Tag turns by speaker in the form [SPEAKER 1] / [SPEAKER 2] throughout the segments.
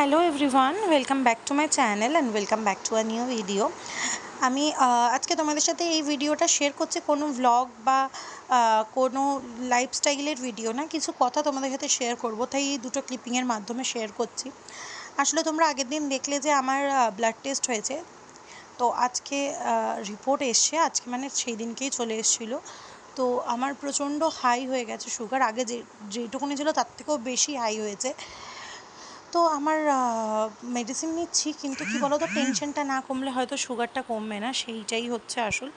[SPEAKER 1] Hello everyone welcome back to my channel and welcome back to a new video আমি আজকে তোমাদের সাথে এই ভিডিওটা শেয়ার করছি কোনো ভ্লগ বা কোনো লাইফস্টাইলের ভিডিও না, কিছু কথা তোমাদের সাথে শেয়ার করব, তাই এই দুটো ক্লিপিংয়ের মাধ্যমে শেয়ার করছি। আসলে তোমরা আগের দিন দেখলে যে আমার ব্লাড টেস্ট হয়েছে। তো আজকে রিপোর্ট এসছে, আজকে মানে সেই দিনকেই চলে এসেছিল। তো আমার প্রচণ্ড হাই হয়ে গেছে সুগার আগে যে, যেটুকুনি ছিল তার থেকেও বেশি হাই হয়েছে। তো আমার মেডিসিন নিচ্ছি, কিন্তু কি বলো তো টেনশনটা না কমলে হয়তো সুগারটা কমবে না, সেইটাই হচ্ছে আসল।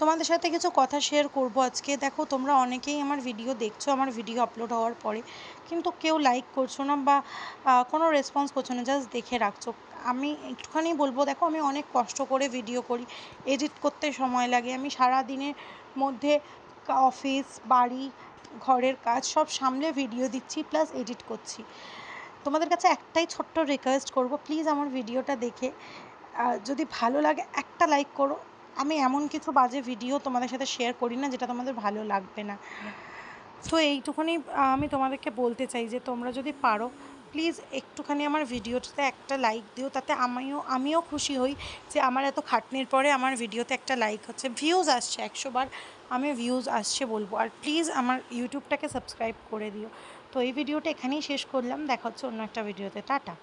[SPEAKER 1] তোমাদের সাথে কিছু কথা শেয়ার করব আজকে। দেখো, তোমরা অনেকেই আমার ভিডিও দেখছ, আমার ভিডিও আপলোড হওয়ার পরে, কিন্তু কেউ লাইক করছ না বা কোনো রেসপন্স করছ না জাস্ট দেখে রাখছো। আমি একটুখানি বলব, দেখো, আমি অনেক কষ্ট করে ভিডিও করি এডিট করতে সময় লাগে, আমি সারা দিনের মধ্যে অফিস বাড়ি, ঘরের কাজ সব সামলে ভিডিও দিচ্ছি প্লাস এডিট করছি। তোমাদের কাছে একটাই ছোট্ট রিকোয়েস্ট করব প্লিজ আমার ভিডিওটা দেখে। যদি ভালো লাগে, একটা লাইক করো। আমি এমন কিছু বাজে ভিডিও তোমাদের সাথে শেয়ার করি না, যেটা তোমাদের ভালো লাগবে না। তো এইটুকুনি আমি তোমাদেরকে বলতে চাই যে তোমরা যদি পারো প্লিজ একটুখানি আমার ভিডিওটাতে একটা লাইক দিও, তাতে আমিও আমিও খুশি হই যে আমার এত খাটনির পরে আমার ভিডিওতে একটা লাইক হচ্ছে। ভিউজ আসছে একশো বার, আমি ভিউজ আসছে বলব। আর প্লিজ আমার ইউটিউবটাকে সাবস্ক্রাইব করে দিও। তো এই ভিডিওটা এখানেই শেষ করলাম। দেখা হচ্ছে অন্য একটা ভিডিওতে। টাটা।